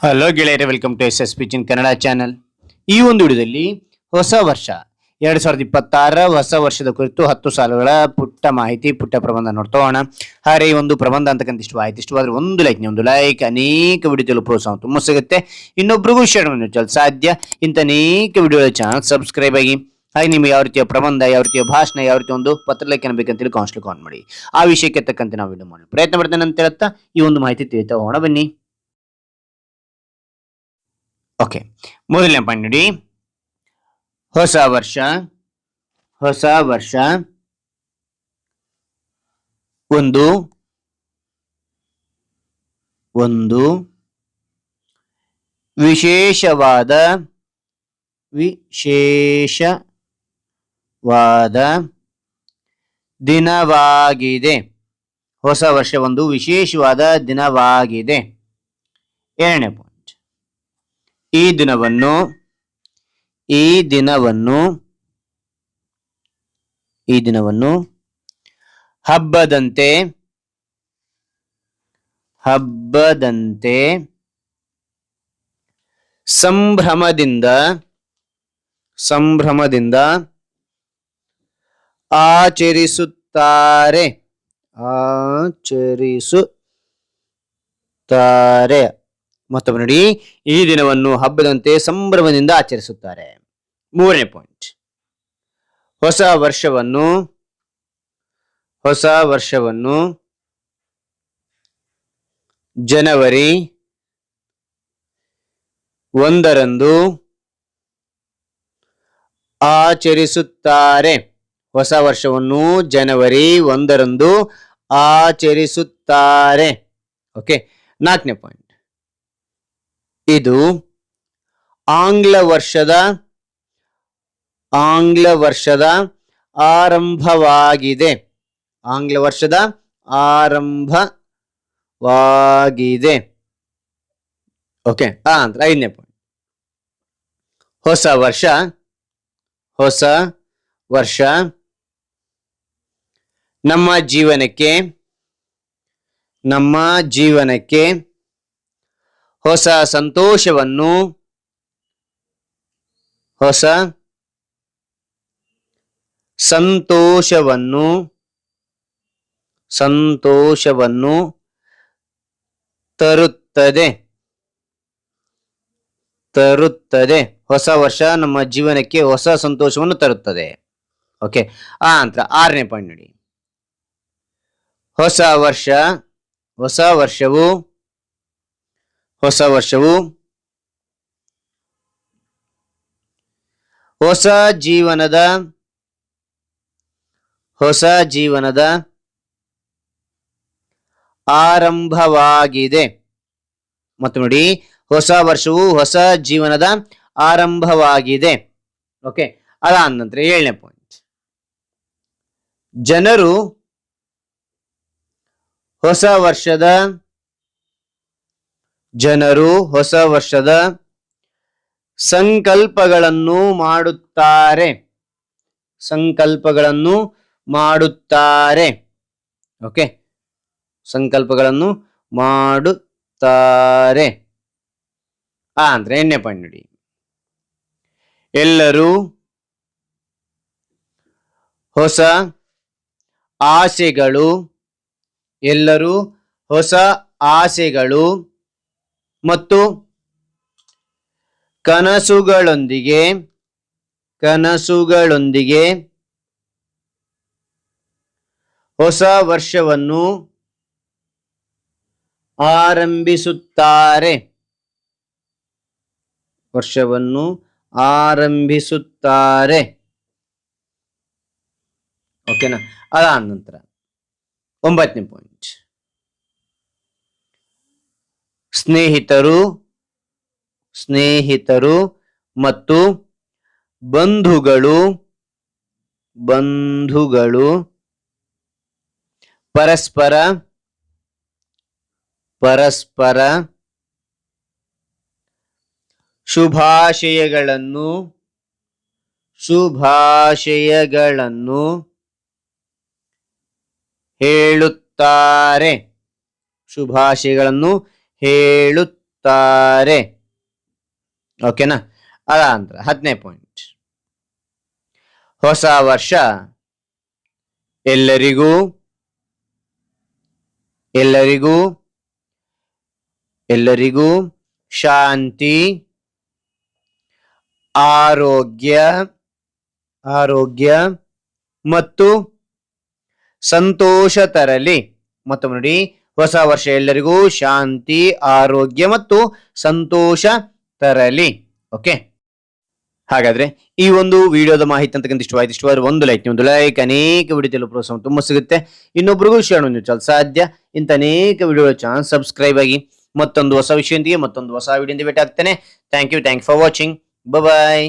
Hello ಗೆಳೆಯರೇ welcome to S S ಪಿಚಿನ್ Kannada channel ಈ ಒಂದು ವಿಡಿಯೋದಲ್ಲಿ ಹೊಸ ವರ್ಷ, ಎರಡು ಸಾವಿರದ ಇಪ್ಪತ್ತಾರರ ಹೊಸ ವರ್ಷದ ಕುರಿತು ಹತ್ತು ಸಾಲುಗಳ ಪುಟ್ಟ ಮಾಹಿತಿ, ಪುಟ್ಟ ಪ್ರಬಂಧ ನೋಡ್ತೋಣ ಹಾಗೆ ಈ ಒಂದು ಪ್ರಬಂಧ ಅಂತಕ್ಕಂಥ ಇಷ್ಟು ಆಯ್ತು, ಇಷ್ಟವಾದ್ರೆ ಒಂದು ಲೈಕ್ ಒಂದು ಲೈಕ್ ಅನೇಕ ವಿಡಿಯೋದಲ್ಲಿ ಪ್ರೋತ್ಸಾಹ ತುಂಬ ಸಿಗುತ್ತೆ. ಇನ್ನೊಬ್ರಿಗೂ ಶೇರ್ ಮಾಡಿ ಸಾಧ್ಯ. ಇಂಥ ಅನೇಕ ವಿಡಿಯೋಗಳ ಚಾನಲ್ ಸಬ್ಸ್ಕ್ರೈಬ್ ಆಗಿ, ಹಾಗೆ ನಿಮಗೆ ಯಾವ ರೀತಿಯ ಪ್ರಬಂಧ, ಯಾವ ರೀತಿಯ ಭಾಷಣ, ಯಾವ ರೀತಿ ಒಂದು ಪತ್ರ ಪತ್ರಲೇಖನ ಬೇಕಂತೇಳಿ ಕೌನ್ಸಿಲ್ ಕಾನ್ ಮಾಡಿ. ಆ ವಿಷಯಕ್ಕೆ ತಕ್ಕಂತೆ ನಾವು ವಿಡಿಯೋ ಮಾಡಿ ಪ್ರಯತ್ನ ಮಾಡ್ತೇನೆ ಅಂತ ಹೇಳ್ತಾ ಈ ಒಂದು ಮಾಹಿತಿ ತಿಳಿತಾ ಹೋಗೋಣ. ಬನ್ನಿ. ಓಕೆ ಮೊದಲನೇ ಪಾಯಿಂಟ್ ನೋಡಿ. ಹೊಸ ವರ್ಷ ಹೊಸ ವರ್ಷ. ಒಂದು ಒಂದು. ವಿಶೇಷವಾದ ವಿಶೇಷವಾದ ದಿನವಾಗಿದೆ. ಹೊಸ ವರ್ಷ ಒಂದು ವಿಶೇಷವಾದ ದಿನವಾಗಿದೆ. ಎರಡನೇ ಈ ದಿನವನ್ನು ಈ ದಿನವನ್ನು ಈ ದಿನವನ್ನು ಹಬ್ಬದಂತೆ ಹಬ್ಬದಂತೆ ಸಂಭ್ರಮದಿಂದ ಸಂಭ್ರಮದಿಂದ ಆಚರಿಸುತ್ತಾರೆ. ಆಚರಿಸುತ್ತಾರೆ. ಮತ್ತೊಮ್ಮೆ ನೋಡಿ, ಈ ದಿನವನ್ನು ಹಬ್ಬದಂತೆ ಸಂಭ್ರಮದಿಂದ ಆಚರಿಸುತ್ತಾರೆ. ಮೂರನೇ ಪಾಯಿಂಟ್ ಹೊಸ ವರ್ಷವನ್ನು ಹೊಸ ವರ್ಷವನ್ನು ಜನವರಿ ಒಂದರಂದು ಆಚರಿಸುತ್ತಾರೆ. ಹೊಸ ವರ್ಷವನ್ನು ಜನವರಿ ಒಂದರಂದು ಆಚರಿಸುತ್ತಾರೆ. ಓಕೆ, ನಾಲ್ಕನೇ ಪಾಯಿಂಟ್ ಇದು ಆಂಗ್ಲ ವರ್ಷದ ಆಂಗ್ಲ ವರ್ಷದ ಆರಂಭವಾಗಿದೆ. ಆಂಗ್ಲ ವರ್ಷದ ಆರಂಭವಾಗಿದೆ. ಓಕೆ ಆ ಅಂದ್ರೆ ಐದನೇ ಪಾಯಿಂಟ್ ಹೊಸ ವರ್ಷ ಹೊಸ ವರ್ಷ. ನಮ್ಮ ಜೀವನಕ್ಕೆ ನಮ್ಮ ಜೀವನಕ್ಕೆ ಹೊಸ ಸಂತೋಷವನ್ನು ಹೊಸ ಸಂತೋಷವನ್ನು ಸಂತೋಷವನ್ನು ತರುತ್ತದೆ. ತರುತ್ತದೆ. ಹೊಸ ವರ್ಷ ನಮ್ಮ ಜೀವನಕ್ಕೆ ಹೊಸ ಸಂತೋಷವನ್ನು ತರುತ್ತದೆ. ಓಕೆ ಆ ನಂತರ ಆರನೇ ಪಾಯಿಂಟ್ ನೋಡಿ. ಹೊಸ ವರ್ಷ, ಹೊಸ ವರ್ಷವು ಹೊಸ ವರ್ಷವು? ಹೊಸ ಜೀವನದ? ಹೊಸ ಜೀವನದ ಆರಂಭವಾಗಿದೆ. ಮತ್ತು ನೋಡಿ, ಹೊಸ ವರ್ಷವು ಹೊಸ ಜೀವನದ ಆರಂಭವಾಗಿದೆ. ಓಕೆ, ಅದಾದ ನಂತರ ಏಳನೇ ಪಾಯಿಂಟ್ ಜನರು ಹೊಸ ವರ್ಷದ ಜನರು ಹೊಸ ವರ್ಷದ ಸಂಕಲ್ಪಗಳನ್ನು ಮಾಡುತ್ತಾರೆ. ಸಂಕಲ್ಪಗಳನ್ನು ಮಾಡುತ್ತಾರೆ. ಓಕೆ? ಸಂಕಲ್ಪಗಳನ್ನು ಮಾಡುತ್ತಾರೆ. ಆ, ಅಂದ್ರೆ ಎಣ್ಣೆ ಪಾಯಿಂಟ್ ಎಲ್ಲರೂ ಹೊಸ ಆಸೆಗಳು, ಎಲ್ಲರೂ ಹೊಸ ಆಸೆಗಳು ಮತ್ತು ಕನಸುಗಳೊಂದಿಗೆ ಕನಸುಗಳೊಂದಿಗೆ ಹೊಸ ವರ್ಷವನ್ನು ಆರಂಭಿಸುತ್ತಾರೆ. ವರ್ಷವನ್ನು ಆರಂಭಿಸುತ್ತಾರೆ. ಓಕೆನಾ ಅದಾದ ನಂತರ ಒಂಬತ್ತನೇ ಪಾಯಿಂಟ್ ಸ್ನೇಹಿತರು ಸ್ನೇಹಿತರು ಮತ್ತು ಬಂಧುಗಳು ಬಂಧುಗಳು ಪರಸ್ಪರ ಪರಸ್ಪರ ಶುಭಾಶಯಗಳನ್ನು ಶುಭಾಶಯಗಳನ್ನು ಹೇಳುತ್ತಾರೆ. ಶುಭಾಶಯಗಳನ್ನು ಹೇಳುತ್ತಾರೆ. ಓಕೆನಾ ಅದ ಅಂದ್ರೆ ಹತ್ತನೇ ಪಾಯಿಂಟ್ ಹೊಸ ವರ್ಷ ಎಲ್ಲರಿಗೂ ಎಲ್ಲರಿಗೂ ಎಲ್ಲರಿಗೂ ಶಾಂತಿ, ಆರೋಗ್ಯ ಆರೋಗ್ಯ ಮತ್ತು ಸಂತೋಷ ತರಲಿ. ಮತ್ತೊಮ್ಮೆ ನೋಡಿ ಹೊಸ ವರ್ಷ ಎಲ್ಲರಿಗೂ ಶಾಂತಿ, ಆರೋಗ್ಯ ಮತ್ತು ಸಂತೋಷ ತರಲಿ. ಓಕೆ ಹಾಗಾದ್ರೆ ಈ ಒಂದು ವಿಡಿಯೋದ ಮಾಹಿತಿ ಅಂತಕ್ಕಂಥ ಇಷ್ಟವಾಯ್ತು, ಇಷ್ಟವಾದ್ರೆ ಒಂದು ಲೈಕ್ ಒಂದು ಲೈಕ್ ಅನೇಕ ವಿಡಿಯೋ ಪ್ರೋತ್ಸಾಹ ತುಂಬ ಸಿಗುತ್ತೆ. ಇನ್ನೊಬ್ರಿಗೂ ಶೇರ್ ಚಲ ಸಾಧ್ಯ. ಇಂಥ ಅನೇಕ ವಿಡಿಯೋ ಚಾನಲ್ ಸಬ್ಸ್ಕ್ರೈಬ್ ಆಗಿ ಮತ್ತೊಂದು ಹೊಸ ವಿಷಯದೊಂದಿಗೆ ಮತ್ತೊಂದು ಹೊಸ ವಿಡಿಯೋದಿಂದ ಭೇಟಿ ಆಗ್ತೇನೆ thank you thank for watching bye